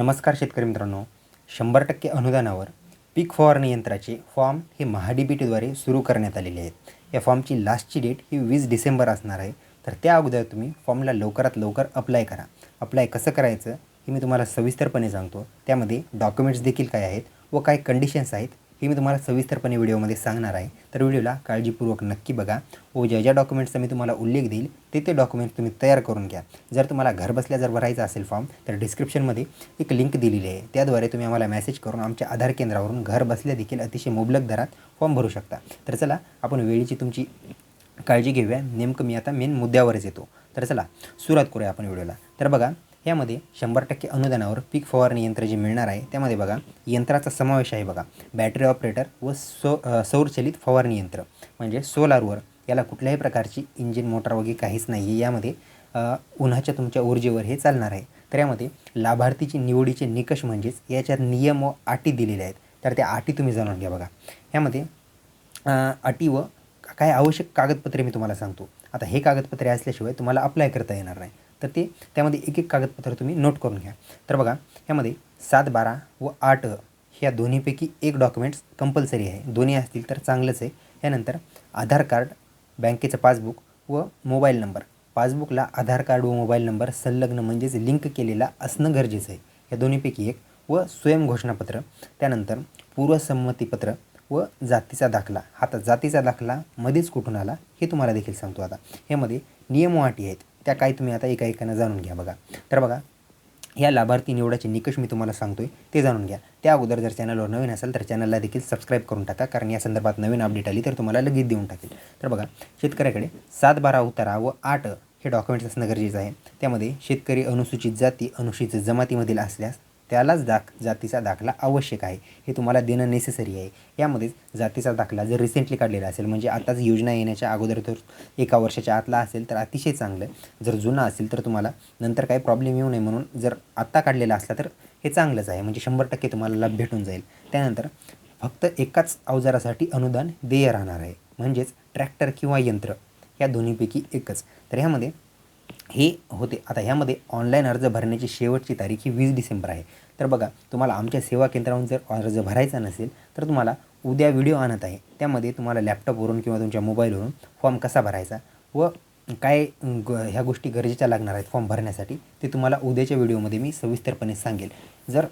नमस्कार शेतकरी मित्रांनो. शंभर टक्के अनुदानावर पीक फवारणी यंत्राचे फॉर्म हे महाडीबीटीद्वारे सुरू करण्यात आलेले आहेत. या फॉर्मची लास्टची डेट ही वीस डिसेंबर असणार आहे. तर त्या अगोदर तुम्ही फॉर्मला लवकरात लवकर अप्लाय करा. अप्लाय कसं करायचं हे मी तुम्हाला सविस्तरपणे सांगतो. त्यामध्ये डॉक्युमेंट्स देखील काय आहेत व काय कंडिशन्स आहेत. हे मी तुम्हाला सविस्तरपणे व्हिडिओमध्ये सांगणार आहे. तर व्हिडिओला काळजीपूर्वक नक्की बघा. व ज्या ज्या डॉक्युमेंट्सचा मी तुम्हाला उल्लेख देईल ते ते डॉक्युमेंट्स तुम्ही तयार करून घ्या. जर तुम्हाला घरबसल्या जर भरायचा असेल फॉर्म तर डिस्क्रिप्शनमध्ये एक लिंक दिलेली आहे. त्याद्वारे तुम्ही आम्हाला मेसेज करून आमच्या आधार केंद्रावरून घर बसल्या देखील अतिशय मुबलक दरात फॉर्म भरू शकता. तर चला आपण वेळेची तुमची काळजी घेऊया. नेमकं मी आता मेन मुद्द्यावरच येतो. तर चला सुरुवात करूया आपण व्हिडिओला. तर बघा यामध्ये शंभर टक्के अनुदानावर पीक फवारणी यंत्र जे मिळणार आहे त्यामध्ये बघा यंत्राचा समावेश आहे बघा. बॅटरी ऑपरेटर व सौ सौरचलित फवारणी यंत्र. म्हणजे सोलारवर याला कुठल्याही प्रकारची इंजिन मोटर वगैरे काहीच नाही आहे यामध्ये उन्हाच्या तुमच्या ऊर्जेवर हे चालणार आहे. तर यामध्ये लाभार्थीची निवडीचे निकष म्हणजेच याच्यात नियम व अटी दिलेल्या आहेत. तर त्या अटी तुम्ही जाणून घ्या बघा. यामध्ये अटी व काय आवश्यक कागदपत्रे मी तुम्हाला सांगतो. आता हे कागदपत्रे असल्याशिवाय तुम्हाला अप्लाय करता येणार नाही. तर ते त्यामध्ये एक एक कागदपत्र तुम्ही नोट करून घ्या. तर बघा ह्यामध्ये सात बारा व आठ ह्या दोन्हीपैकी एक डॉक्युमेंट्स कंपल्सरी आहे. दोन्ही असतील तर चांगलंच आहे. यानंतर आधार कार्ड बँकेचं पासबुक व मोबाईल नंबर. पासबुकला आधार कार्ड व मोबाईल नंबर संलग्न म्हणजेच लिंक केलेला असणं गरजेचं आहे. या दोन्हीपैकी एक व स्वयंघोषणापत्र त्यानंतर पूर्वसंमतीपत्र व जातीचा दाखला. आता जातीचा दाखला मध्येच कुठून आला हे तुम्हाला देखील सांगतो आता. यामध्ये नियम आहेत. त्या काय तुम्ही आता एका एकानं जाणून घ्या बघा. तर बघा या लाभार्थी निवडाचे निकष मी तुम्हाला सांगतोय ते जाणून घ्या. त्या अगोदर जर चॅनलवर नवीन असेल तर चॅनलला देखील सबस्क्राईब करून टाका कारण या संदर्भात नवीन अपडेट आली तर तुम्हाला लगेच देऊन टाकेल. तर बघा शेतकऱ्याकडे सात बारा उतारा व आठ हे डॉक्युमेंट्स असणं गरजेचं आहे. त्यामध्ये शेतकरी अनुसूचित जाती अनुसूचित जमातीमधील असल्यास त्यालाच दाख जातीचा दाखला आवश्यक आहे. हे तुम्हाला देणं नेसेसरी आहे. यामध्येच जातीचा दाखला जर रिसेंटली काढलेला असेल म्हणजे आताच योजना येण्याच्या अगोदर तर एका वर्षाच्या आतला असेल तर अतिशय चांगलं. जर जुना असेल तर तुम्हाला नंतर काही प्रॉब्लेम येऊ नये म्हणून जर आत्ता काढलेला असला तर हे चांगलंच आहे. म्हणजे शंभर टक्के तुम्हाला लाभ भेटून जाईल. त्यानंतर फक्त एकाच अवजारासाठी अनुदान देय राहणार आहे. म्हणजेच ट्रॅक्टर किंवा यंत्र या दोन्हीपैकी एकच. तर ह्यामध्ये हे होते. आता ह्यामध्ये ऑनलाईन अर्ज भरण्याची शेवटची तारीख ही वीस डिसेंबर आहे. तर बघा तुम्हाला आमच्या सेवा केंद्रावरून जर अर्ज भरायचा नसेल तर तुम्हाला उद्या व्हिडिओ आणत आहे. त्यामध्ये तुम्हाला लॅपटॉपवरून किंवा तुमच्या मोबाईलवरून फॉर्म कसा भरायचा व काय ग ह्या गोष्टी गरजेच्या लागणार आहेत फॉर्म भरण्यासाठी ते तुम्हाला उद्याच्या व्हिडिओमध्ये मी सविस्तरपणे सांगेल. जर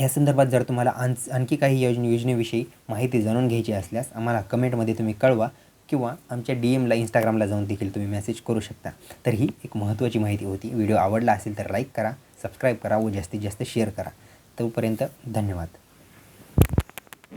या संदर्भात जर तुम्हाला आण आणखी काही योजने योजनेविषयी माहिती जाणून घ्यायची असल्यास आम्हाला कमेंटमध्ये तुम्ही कळवा. किंवा आमच्या डी एमला इंस्टाग्रामला जाऊन देखील तुम्ही मेसेज करू शकता. तर ही एक महत्त्वाची माहिती होती. व्हिडिओ आवडला असेल तर लाईक करा सबस्क्राईब करा व जास्तीत जास्त शेअर करा. तोपर्यंत धन्यवाद.